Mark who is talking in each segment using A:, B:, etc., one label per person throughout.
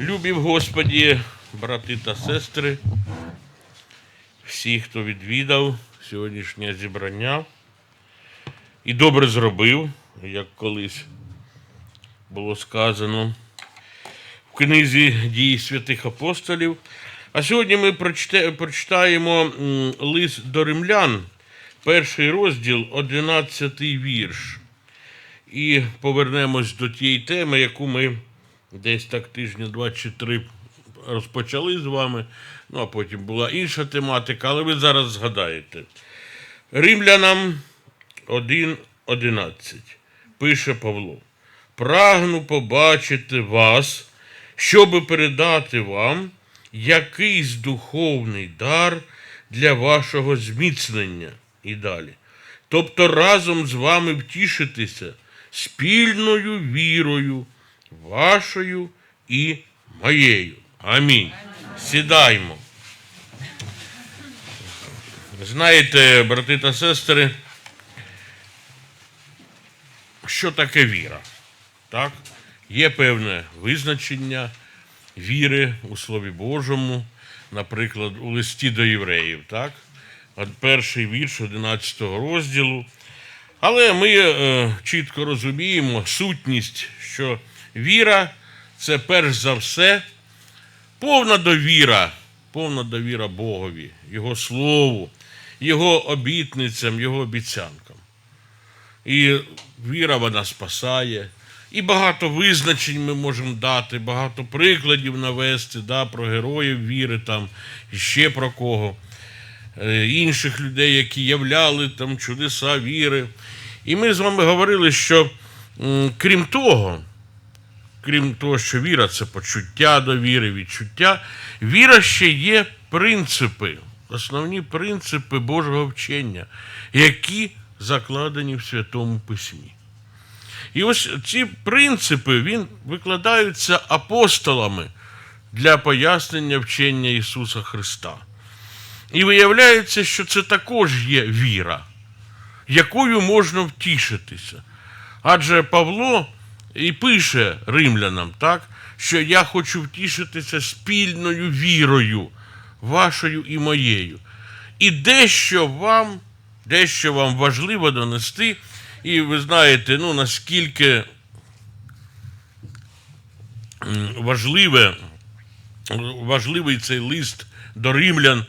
A: Любі Господі, брати та сестри, всі, хто відвідав сьогоднішнє зібрання і добре зробив, як колись було сказано в книзі дій святих апостолів. А сьогодні ми прочитаємо лист до римлян, перший розділ, одинадцятий вірш. І повернемось до тієї теми, яку ми десь так тижні два чи три розпочали з вами. Ну, а потім була інша тематика, але ви зараз згадаєте. Римлянам 1.11 пише Павло. Прагну побачити вас, щоби передати вам якийсь духовний дар для вашого зміцнення і далі. Тобто разом з вами втішитися спільною вірою вашою і моєю. Амінь. Сідаймо. Знаєте, брати та сестри, що таке віра? Так? Є певне визначення віри у Слові Божому, наприклад, у листі до євреїв, так? От перший вірш 11 розділу. Але ми е, чітко розуміємо сутність, що віра це перш за все повна довіра, повна довіра Богові, Його Слову, Його обітницям, Його обіцянкам. І віра вона спасає. І багато визначень ми можемо дати, багато прикладів навести да, про героїв віри, там, ще про кого, е, інших людей, які являли там чудеса віри. І ми з вами говорили, що крім того, крім того, що віра це почуття до віри, відчуття, віра ще є принципи, основні принципи Божого вчення, які закладені в Святому Письмі. І ось ці принципи він викладаються апостолами для пояснення вчення Ісуса Христа. І виявляється, що це також є віра, якою можна втішитися. Адже Павло і пише римлянам, так, що я хочу втішитися спільною вірою, вашою і моєю. І дещо вам, дещо вам важливо донести, і ви знаєте, ну наскільки важливе, важливий цей лист до римлян.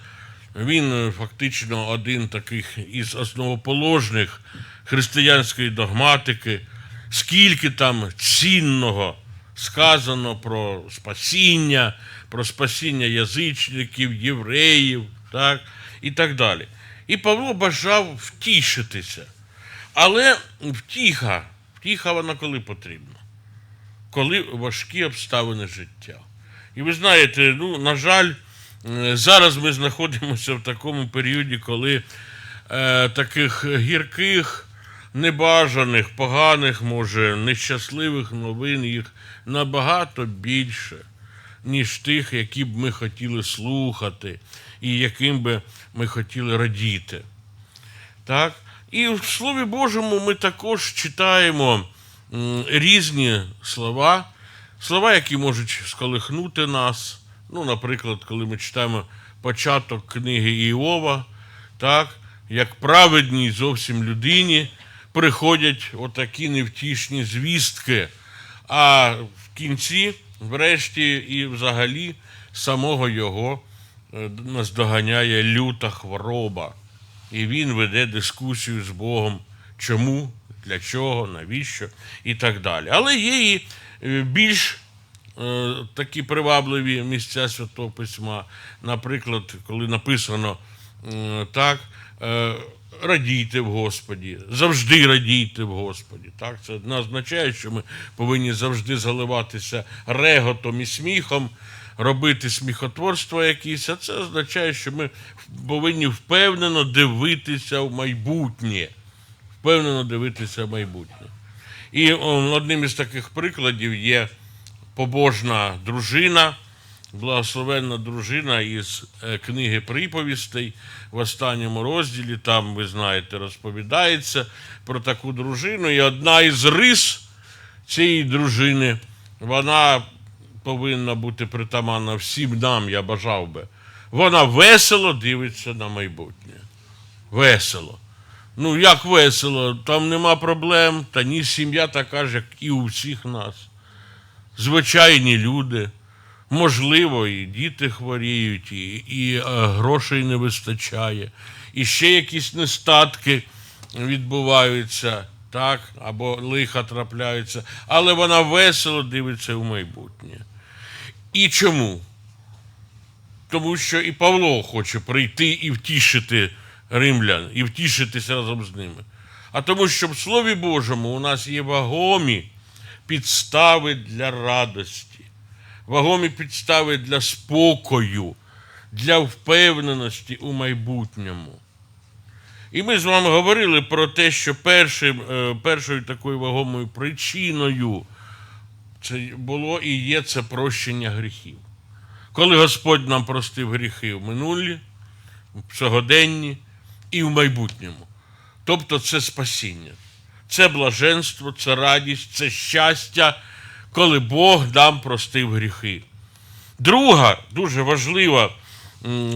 A: Він е, фактично один таких із основоположних християнської догматики, скільки там цінного сказано про спасіння, про спасіння язичників, євреїв, так, і так далі. І Павло бажав втішитися. Але втіха, втіха вона коли потрібна? Коли важкі обставини життя. І ви знаєте, ну, на жаль, е, зараз ми знаходимося в такому періоді, коли е, таких гірких, небажаних, поганих, може, нещасливих новин їх набагато більше, ніж тих, які б ми хотіли слухати, і яким би ми хотіли радіти. Так? І в Слові Божому ми також читаємо різні слова, слова, які можуть сколихнути нас. Ну, наприклад, коли ми читаємо початок книги Іова, так, як праведній зовсім людині приходять отакі невтішні звістки, а в кінці, врешті, і взагалі самого його е, наздоганяє люта хвороба. І він веде дискусію з Богом, чому, для чого, навіщо і так далі. Але є і е, більш е, такі привабливі місця Святого Письма. Наприклад, коли написано так, радійте в Господі, завжди радійте в Господі. Так, це не означає, що ми повинні завжди заливатися реготом і сміхом, робити сміхотворство якісь, а це означає, що ми повинні впевнено дивитися в майбутнє. Впевнено дивитися в майбутнє. І одним із таких прикладів є побожна дружина, благословенна дружина із е, книги приповістей в останньому розділі. Там, ви знаєте, розповідається про таку дружину. І одна із рис цієї дружини, вона повинна бути притаманна всім нам, я бажав би. Вона весело дивиться на майбутнє. Весело. Ну, як весело, там нема проблем, та ні, сім'я така ж, як і у всіх нас. Звичайні люди. Можливо, і діти хворіють, і, і е, грошей не вистачає, і ще якісь нестатки відбуваються, так, або лиха трапляються, але вона весело дивиться в майбутнє. І чому? Тому що і Павло хоче прийти і втішити римлян, і втішитися разом з ними. А тому, що в Слові Божому у нас є вагомі підстави для радості, вагомі підстави для спокою, для впевненості у майбутньому. І ми з вами говорили про те, що першим, е, першою такою вагомою причиною це було і є це прощення гріхів. Коли Господь нам простив гріхи в минулі, в сьогоденні і в майбутньому. Тобто це спасіння, це блаженство, це радість, це щастя, коли Бог нам простив гріхи. Друга дуже важлива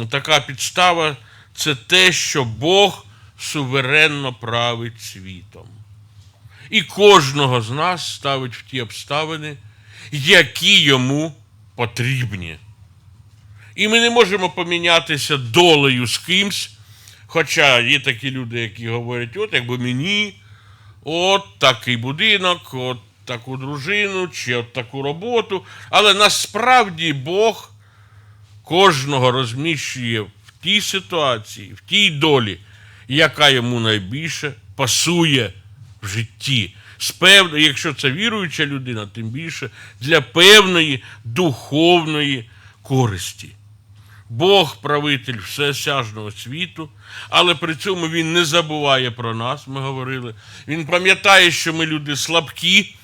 A: така підстава це те, що Бог суверенно править світом. І кожного з нас ставить в ті обставини, які йому потрібні. І ми не можемо помінятися долею з кимсь. Хоча є такі люди, які говорять, от якби мені, от такий будинок, от таку дружину, чи от таку роботу. Але насправді Бог кожного розміщує в тій ситуації, в тій долі, яка йому найбільше пасує в житті. З. Якщо це віруюча людина, тим більше для певної духовної користі. Бог правитель всесяжного світу, але при цьому він не забуває про нас, ми говорили. Він пам'ятає, що ми люди слабкі,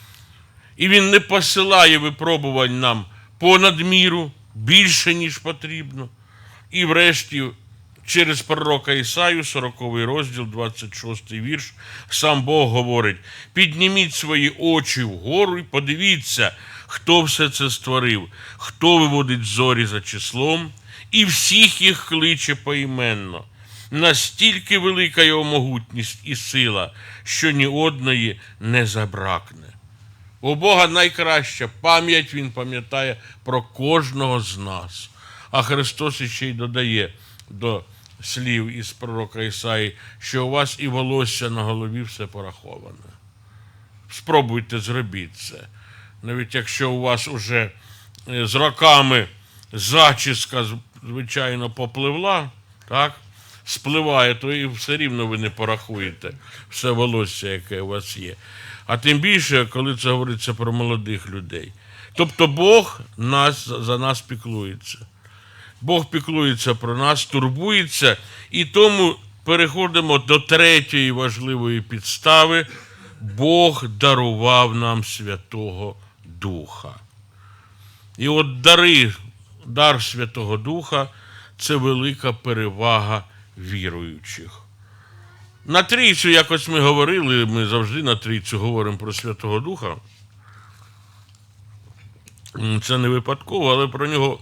A: і він не посилає випробувань нам понад міру, більше, ніж потрібно. І врешті, через пророка Ісаю, 40 розділ, 26 вірш, сам Бог говорить: підніміть свої очі вгору і подивіться, хто все це створив, хто виводить зорі за числом, і всіх їх кличе поіменно. Настільки велика його могутність і сила, що ні одної не забракне. У Бога найкраща пам'ять Він пам'ятає про кожного з нас. А Христос іще й додає до слів із пророка Ісаї, що у вас і волосся на голові все пораховане. Спробуйте зробіть це. Навіть якщо у вас уже е, з роками зачіска, звичайно, попливла, так? спливає, то і все рівно ви не порахуєте все волосся, яке у вас є. А тим більше, коли це говориться про молодих людей. Тобто Бог нас, за нас піклується. Бог піклується про нас, турбується, і тому переходимо до третьої важливої підстави. Бог дарував нам Святого Духа. І от дари, дар Святого Духа це велика перевага віруючих. На трійцю, якось ми говорили, ми завжди на трійцю говоримо про Святого Духа. Це не випадково, але про нього,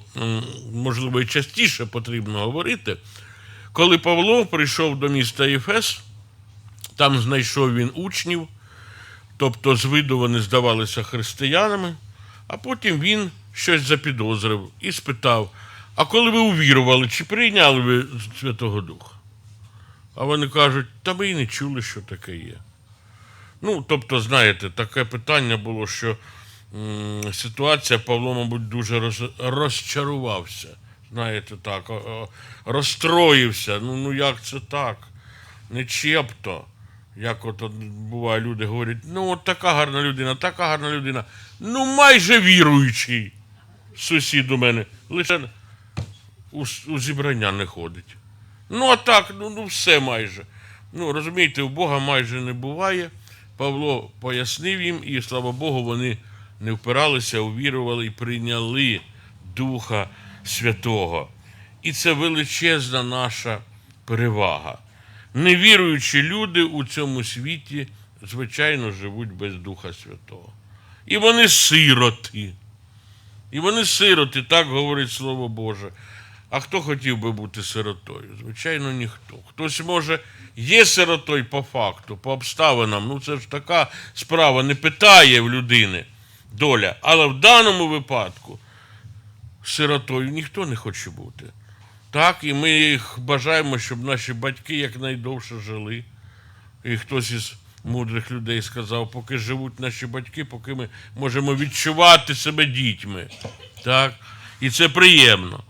A: можливо, і частіше потрібно говорити. Коли Павло прийшов до міста Єфес, там знайшов він учнів, тобто з виду вони здавалися християнами, а потім він щось запідозрив і спитав: а коли ви увірували, чи прийняли ви Святого Духа? А вони кажуть, та ми і не чули, що таке є. Ну, тобто, знаєте, таке питання було, що м, ситуація Павло, мабуть, дуже роз, розчарувався. Знаєте, так, розстроївся. Ну, ну як це так? Не чепто. Як от, от буває, люди говорять, ну от така гарна людина, така гарна людина. Ну, майже віруючий. Сусід у мене. Лише у, у зібрання не ходить. Ну, а так, ну, ну все майже. Ну, розумієте, у Бога майже не буває. Павло пояснив їм, і слава Богу, вони не впиралися, увірували і прийняли Духа Святого. І це величезна наша перевага. Невіруючі люди у цьому світі, звичайно, живуть без Духа Святого. І вони сироти. І вони сироти, так говорить Слово Боже. А хто хотів би бути сиротою? Звичайно, ніхто. Хтось може є сиротою по факту, по обставинам. Ну це ж така справа, не питає в людини доля. Але в даному випадку сиротою ніхто не хоче бути. Так, і ми їх бажаємо, щоб наші батьки якнайдовше жили. І хтось із мудрих людей сказав, поки живуть наші батьки, поки ми можемо відчувати себе дітьми. Так? І це приємно.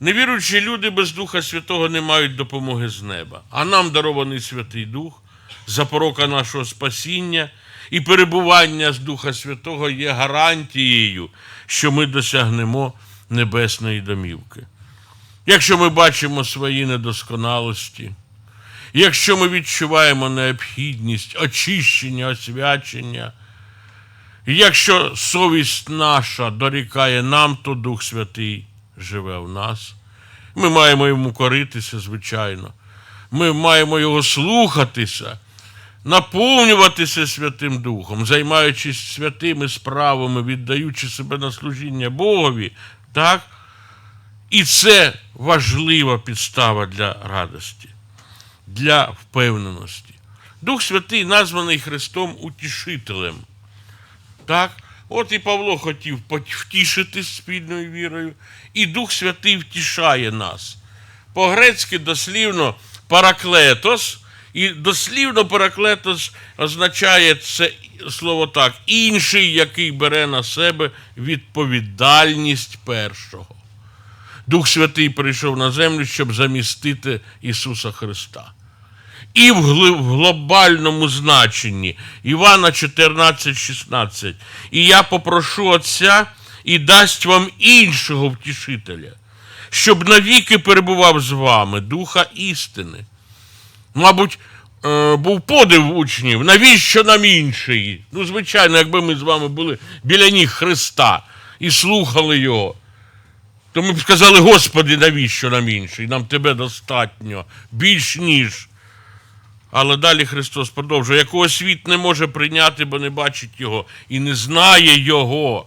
A: Невіруючі люди без Духа Святого не мають допомоги з неба. А нам дарований Святий Дух, запорока нашого спасіння і перебування з Духа Святого є гарантією, що ми досягнемо небесної домівки. Якщо ми бачимо свої недосконалості, якщо ми відчуваємо необхідність очищення, освячення, якщо совість наша дорікає нам, то Дух Святий живе в нас. Ми маємо йому коритися, звичайно. Ми маємо його слухатися, наповнюватися Святим Духом, займаючись святими справами, віддаючи себе на служіння Богові. Так? І це важлива підстава для радості, для впевненості. Дух Святий названий Христом утішителем. Так? От і Павло хотів втішити спільною вірою, і Дух Святий втішає нас. По-грецьки дослівно параклетос, і дослівно параклетос означає це слово так, інший, який бере на себе відповідальність першого. Дух Святий прийшов на землю, щоб замістити Ісуса Христа. І в глобальному значенні Івана 14, 16. І я попрошу Отця і дасть вам іншого втішителя, щоб навіки перебував з вами Духа істини. Мабуть, е, був подив учнів, навіщо нам інший? Ну, звичайно, якби ми з вами були біля ніг Христа і слухали Його, то ми б сказали, Господи, навіщо нам інший? Нам тебе достатньо, більш ніж. Але далі Христос продовжує, якого світ не може прийняти, бо не бачить Його і не знає Його.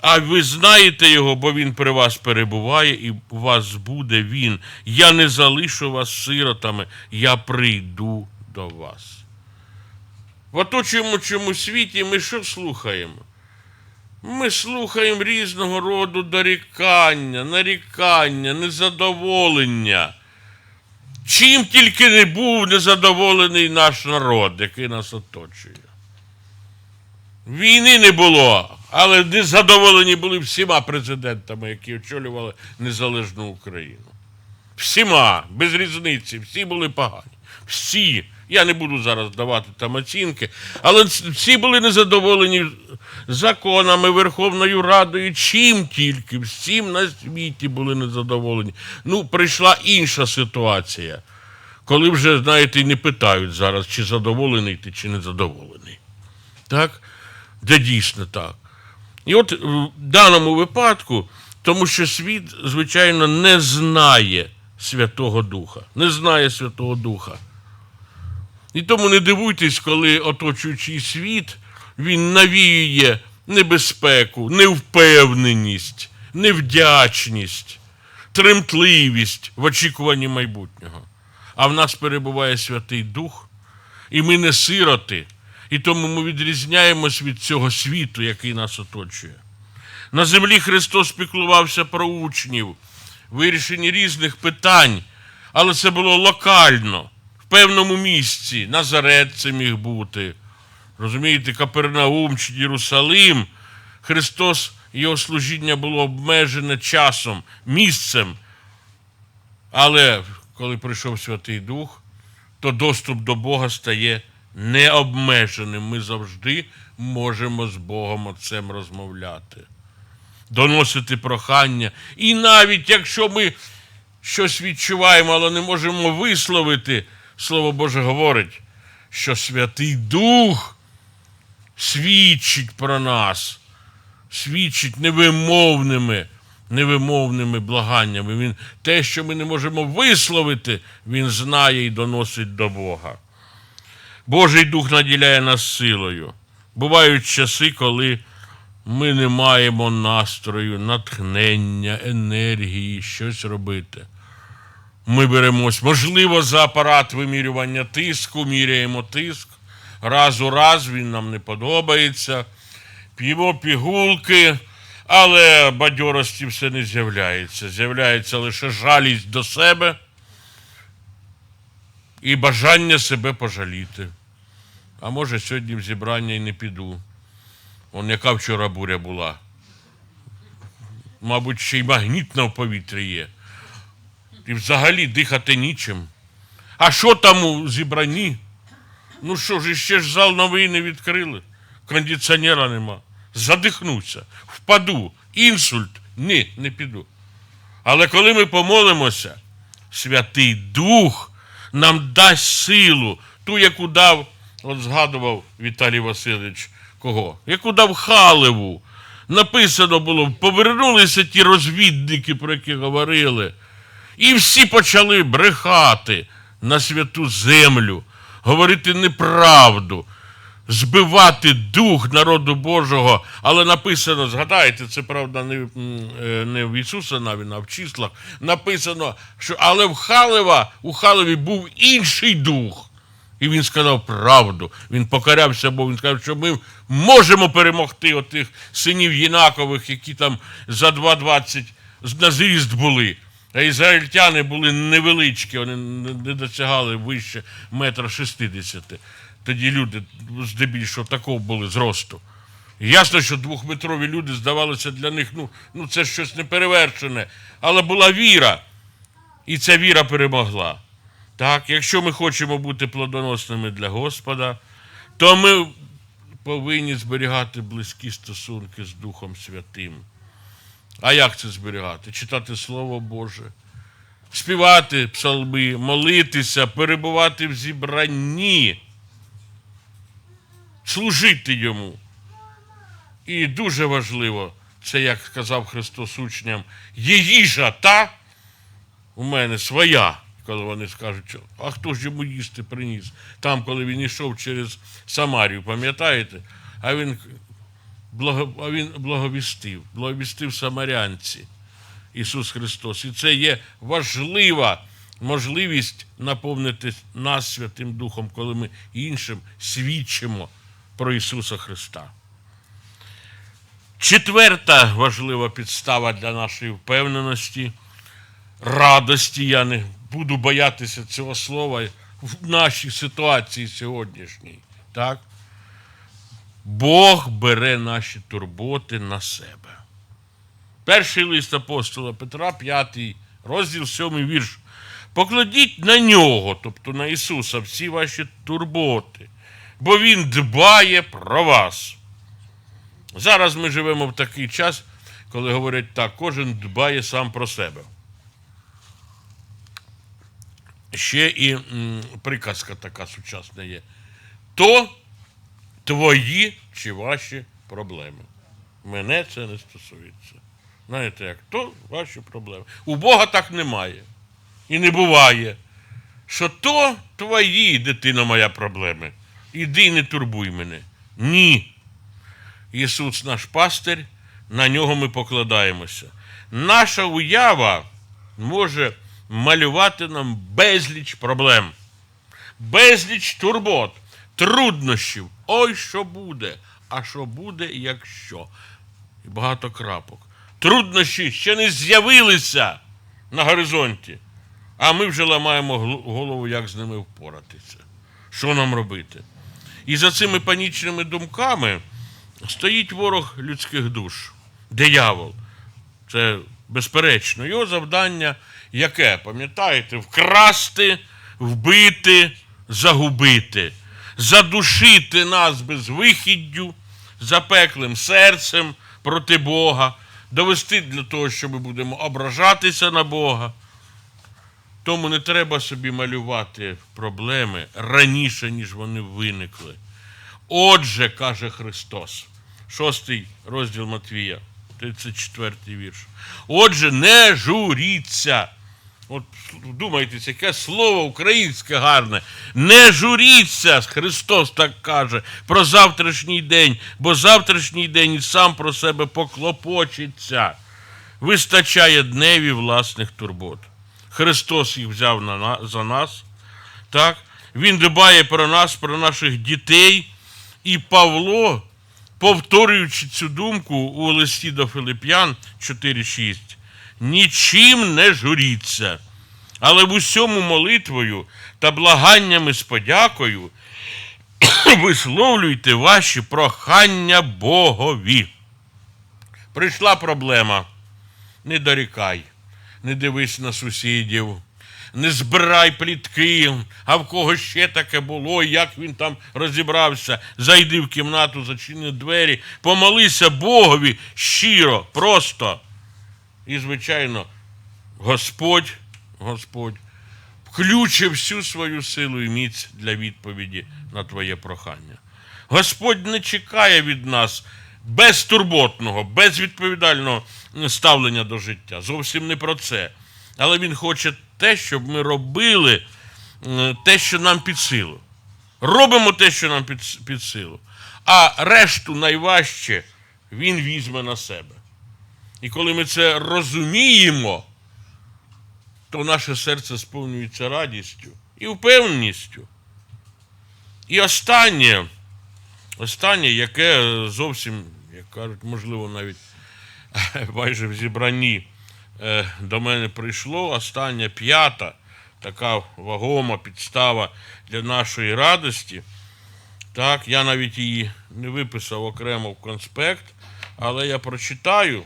A: А ви знаєте Його, бо Він при вас перебуває, і у вас буде Він. Я не залишу вас сиротами, я прийду до вас. В оточуючому світі ми що слухаємо? Ми слухаємо різного роду дорікання, нарікання, незадоволення. Чим тільки не був незадоволений наш народ, який нас оточує. Війни не було, але незадоволені були всіма президентами, які очолювали незалежну Україну. Всіма, без різниці, всі були погані. Всі. Я не буду зараз давати там оцінки, але всі були незадоволені законами, Верховною Радою, чим тільки, всім на світі були незадоволені. Ну, прийшла інша ситуація, коли вже, знаєте, не питають зараз, чи задоволений ти, чи не задоволений. Так? Де дійсно так. І от в даному випадку, тому що світ, звичайно, не знає Святого Духа, не знає Святого Духа. І тому не дивуйтесь, коли оточуючий світ він навіює небезпеку, невпевненість, невдячність, тремтливість в очікуванні майбутнього. А в нас перебуває Святий Дух, і ми не сироти, і тому ми відрізняємось від цього світу, який нас оточує. На землі Христос піклувався про учнів, вирішенні різних питань, але це було локально, в певному місці. Назарет це міг бути. Розумієте, Капернаум чи Єрусалим. Христос, його служіння було обмежене часом, місцем. Але коли прийшов Святий Дух, то доступ до Бога стає необмеженим. Ми завжди можемо з Богом Отцем розмовляти, доносити прохання. І навіть якщо ми щось відчуваємо, але не можемо висловити, Слово Боже говорить, що Святий Дух свідчить про нас, свідчить невимовними, невимовними благаннями. Він, те, що ми не можемо висловити, Він знає і доносить до Бога. Божий Дух наділяє нас силою. Бувають часи, коли ми не маємо настрою, натхнення, енергії, щось робити. Ми беремось, можливо, за апарат вимірювання тиску, міряємо тиск. Раз у раз він нам не подобається. П'ємо пігулки, але бадьорості все не з'являється. З'являється лише жалість до себе і бажання себе пожаліти. А може, сьогодні в зібрання і не піду. Он яка вчора буря була. Мабуть, ще й магнітна в повітрі є. І взагалі дихати нічим. А що там у зібранні? Ну що ж, ще ж зал новий не відкрили. Кондиціонера нема. Задихнуся, впаду, інсульт. Ні, не піду. Але коли ми помолимося, Святий Дух нам дасть силу, ту, яку дав, от згадував Віталій Васильович, кого? Яку дав Халеву. Написано було, повернулися ті розвідники, про які говорили. І всі почали брехати на святу землю, говорити неправду, збивати дух народу Божого. Але написано, згадайте, це правда не, е, не в Ісуса навіть, а в числах. Написано, що але в Халева, у Халеві був інший дух. І він сказав правду. Він покарявся, бо він сказав, що ми можемо перемогти отих синів Єнакових, які там за 2,20 на зріст були. А ізраїльтяни були невеличкі, вони не досягали вище метра шестидесяти. Тоді люди здебільшого такого були зросту. Ясно, що двохметрові люди здавалося для них, ну, ну це щось неперевершене. Але була віра, і ця віра перемогла. Так, якщо ми хочемо бути плодоносними для Господа, то ми повинні зберігати близькі стосунки з Духом Святим. А як це зберігати? Читати Слово Боже, співати псалми, молитися, перебувати в зібранні, служити йому. І дуже важливо, це як сказав Христос учням, є їжа та у мене своя, коли вони скажуть, а хто ж йому їсти приніс? Там, коли він йшов через Самарію, пам'ятаєте? А він, він благовістив, благовістив самарянці Ісус Христос. І це є важлива можливість наповнити нас Святим Духом, коли ми іншим свідчимо про Ісуса Христа. Четверта важлива підстава для нашої впевненості, радості. Я не буду боятися цього слова в нашій ситуації сьогоднішній. Так? Бог бере наші турботи на себе. Перший лист апостола Петра, 5 розділ 7 вірш. Покладіть на нього, тобто на Ісуса, всі ваші турботи, бо Він дбає про вас. Зараз ми живемо в такий час, коли говорять так, кожен дбає сам про себе. Ще і м, приказка така сучасна є. То твої чи ваші проблеми. Мене це не стосується. Знаєте як? То ваші проблеми. У Бога так немає. І не буває. Що то твої, дитино моя, проблеми. Іди не турбуй мене. Ні. Ісус наш пастир, на нього ми покладаємося. Наша уява може малювати нам безліч проблем, безліч турбот, труднощів. Ой, що буде, а що буде, якщо. І багато крапок. Труднощі ще не з'явилися на горизонті, а ми вже ламаємо голову, як з ними впоратися. Що нам робити? І за цими панічними думками стоїть ворог людських душ, диявол. Це безперечно. Його завдання яке? Пам'ятаєте? Вкрасти, вбити, загубити, задушити нас безвихіддю, запеклим серцем проти Бога, довести для того, що ми будемо ображатися на Бога. Тому не треба собі малювати проблеми раніше, ніж вони виникли. Отже, каже Христос, шостий розділ Матвія, 34 вірш. Отже, не журіться, От думайтесь, яке слово українське гарне. Не журіться, Христос так каже, про завтрашній день, бо завтрашній день і сам про себе поклопочеться. Вистачає дневі власних турбот. Христос їх взяв на, за нас. Так? Він дбає про нас, про наших дітей. І Павло, повторюючи цю думку у листі до Филип'ян 4.6, нічим не журіться, але в усьому молитвою та благаннями з подякою висловлюйте ваші прохання Богові. Прийшла проблема. Не дорікай, не дивись на сусідів, не збирай плітки, а в кого ще таке було, як він там розібрався. Зайди в кімнату, зачини двері, помолися Богові щиро, просто. І, звичайно, Господь, Господь включив всю свою силу і міць для відповіді на твоє прохання. Господь не чекає від нас безтурботного, безвідповідального ставлення до життя. Зовсім не про це. Але Він хоче те, щоб ми робили те, що нам під силу. Робимо те, що нам під, під силу. А решту найважче Він візьме на себе. І коли ми це розуміємо, то наше серце сповнюється радістю і впевненістю. І останнє, останнє, яке зовсім, як кажуть, можливо, навіть майже в зібранні е, до мене прийшло, остання п'ята, така вагома підстава для нашої радості. Так, я навіть її не виписав окремо в конспект, але я прочитаю.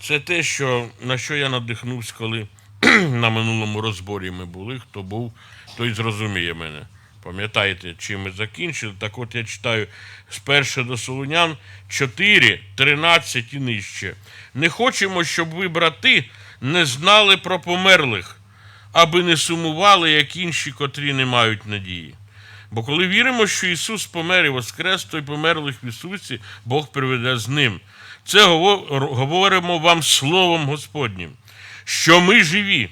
A: Це те, що, на що я надихнувся, коли на минулому розборі ми були. Хто був, той зрозуміє мене. Пам'ятаєте, чим ми закінчили? Так от я читаю з 1 до Солунян 4, 13 і нижче. Не хочемо, щоб ви, брати, не знали про померлих, аби не сумували, як інші, котрі не мають надії. Бо коли віримо, що Ісус помер і воскрес, то й померлих в Ісусі Бог приведе з ним. Це говоримо вам Словом Господнім, що ми живі,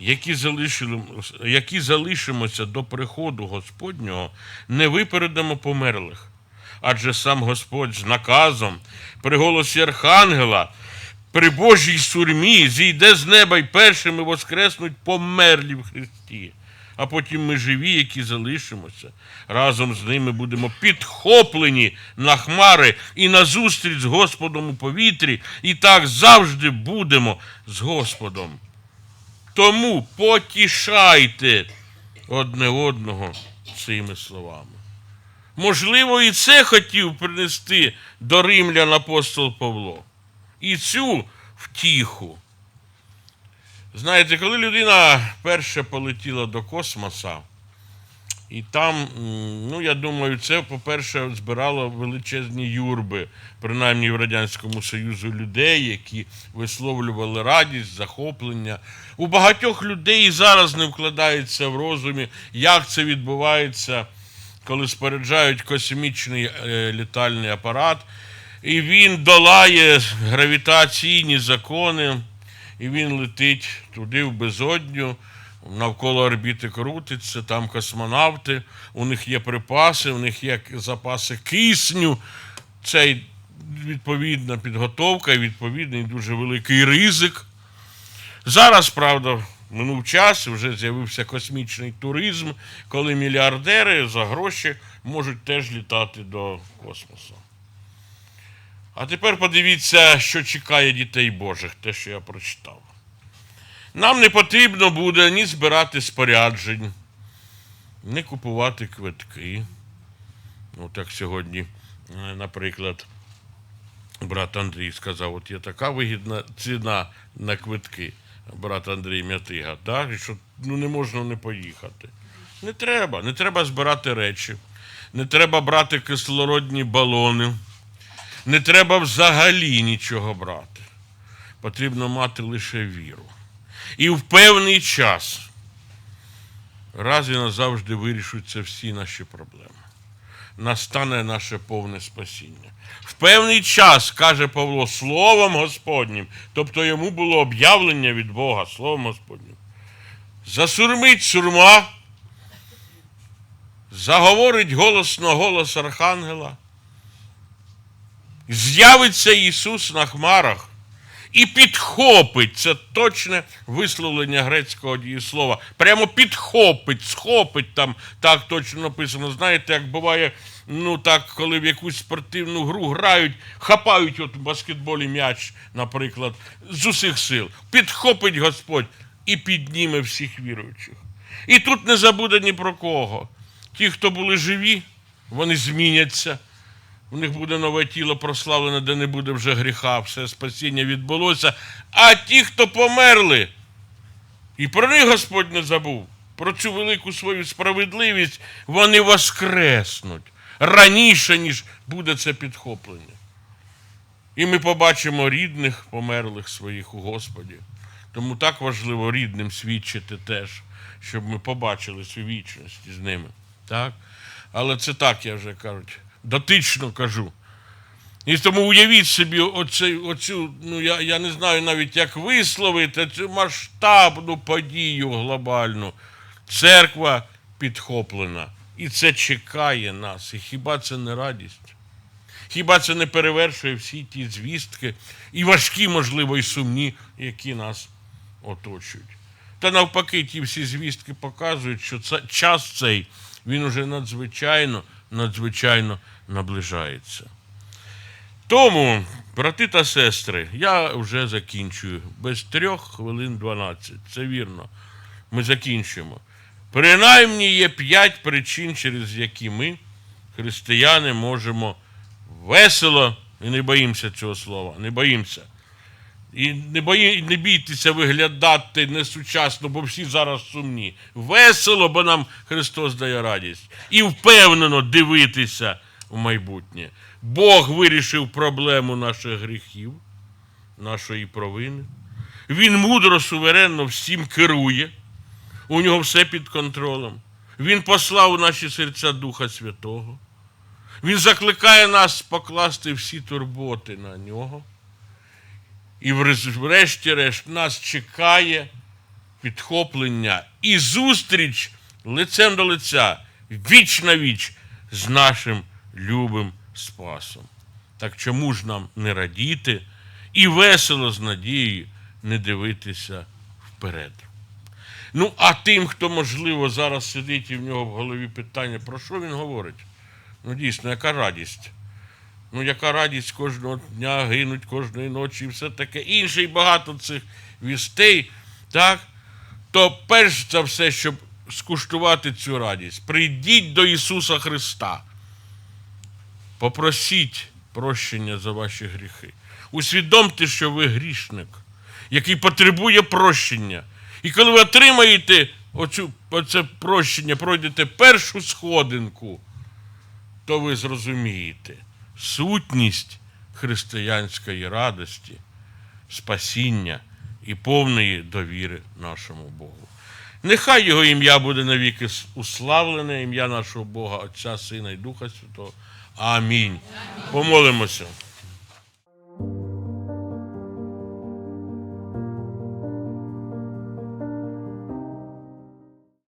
A: які, залишили, які залишимося до приходу Господнього, не випередимо померлих. Адже сам Господь з наказом, при голосі Архангела, при Божій сурмі зійде з неба й першими воскреснуть померлі в Христі. А потім ми живі, які залишимося. Разом з ними будемо підхоплені на хмари і назустріч з Господом у повітрі, і так завжди будемо з Господом. Тому потішайте одне одного цими словами. Можливо, і це хотів принести до римлян апостол Павло. І цю втіху. Знаєте, коли людина перше полетіла до космоса, і там, ну я думаю, це, по-перше, збирало величезні юрби, принаймні в Радянському Союзу людей, які висловлювали радість, захоплення. У багатьох людей зараз не вкладається в розумі, як це відбувається, коли споряджають космічний е, літальний апарат, і він долає гравітаційні закони, і він летить туди в безодню, навколо орбіти крутиться, там космонавти, у них є припаси, у них є запаси кисню. Це відповідна підготовка і відповідний дуже великий ризик. Зараз, правда, минув час, вже з'явився космічний туризм, коли мільярдери за гроші можуть теж літати до космосу. А тепер подивіться, що чекає дітей Божих, те, що я прочитав. Нам не потрібно буде ні збирати споряджень, ні купувати квитки. Ну, так сьогодні, е, наприклад, брат Андрій сказав, от є така вигідна ціна на квитки, брат Андрій Мятига, так, що ну, не можна не поїхати. Не треба, не треба збирати речі, не треба брати кислородні балони, не треба взагалі нічого брати. Потрібно мати лише віру. І в певний час раз і назавжди вирішуються всі наші проблеми. настане наше повне спасіння. В певний час, каже Павло, Словом Господнім, тобто йому було об'явлення від Бога, Словом Господнім. Засурмить сурма, заговорить голосно голос Архангела, з'явиться Ісус на хмарах і підхопить це точне висловлення грецького дієслова. Прямо підхопить, схопить там, так точно написано. Знаєте, як буває, ну так, коли в якусь спортивну гру грають, хапають от в баскетболі м'яч, наприклад, з усіх сил. Підхопить Господь і підніме всіх віруючих. І тут не забуде ні про кого. Ті, хто були живі, вони зміняться. У них буде нове тіло прославлене, де не буде вже гріха, все спасіння відбулося. А ті, хто померли, і про них Господь не забув, про цю велику свою справедливість, вони воскреснуть раніше, ніж буде це підхоплення. І ми побачимо рідних померлих своїх у Господі. Тому так важливо рідним свідчити теж, щоб ми побачили цю вічність з ними. Так? Але це так, я вже кажуть, дотично кажу. І тому уявіть собі оцю, оцю ну я, я не знаю навіть, як висловити цю масштабну подію глобальну. Церква підхоплена. І це чекає нас. І хіба це не радість? Хіба це не перевершує всі ті звістки, і важкі, можливо, і сумні, які нас оточують? Та навпаки, ті всі звістки показують, що це, час цей він уже надзвичайно, надзвичайно наближається. Тому, брати та сестри, я вже закінчую. Без трьох хвилин 12. Це вірно. Ми закінчуємо. Принаймні є п'ять причин, через які ми, християни, можемо весело, і не боїмося цього слова, не боїмося. І не, бої, не бійтеся виглядати несучасно, бо всі зараз сумні. Весело, бо нам Христос дає радість. І впевнено дивитися в майбутнє. Бог вирішив проблему наших гріхів, нашої провини. Він мудро, суверенно всім керує. У нього все під контролем. Він послав у наші серця Духа Святого. Він закликає нас покласти всі турботи на нього. І врешті-решт нас чекає підхоплення і зустріч лицем до лиця, віч на віч з нашим любим Спасом. Так чому ж нам не радіти і весело з надією не дивитися вперед? Ну, а тим, хто, можливо, зараз сидить і в нього в голові питання, про що він говорить? Ну, дійсно, яка радість? Ну, яка радість кожного дня гинуть, кожної ночі і все таке інше, і багато цих вістей, так? То перш за все, щоб скуштувати цю радість, прийдіть до Ісуса Христа. Попросіть прощення за ваші гріхи. Усвідомте, що ви грішник, який потребує прощення. І коли ви отримаєте оцю, оце прощення, пройдете першу сходинку, то ви зрозумієте сутність християнської радості, спасіння і повної довіри нашому Богу. Нехай його ім'я буде навіки уславлене, ім'я нашого Бога, Отця, Сина і Духа Святого. Амінь. Помолимося.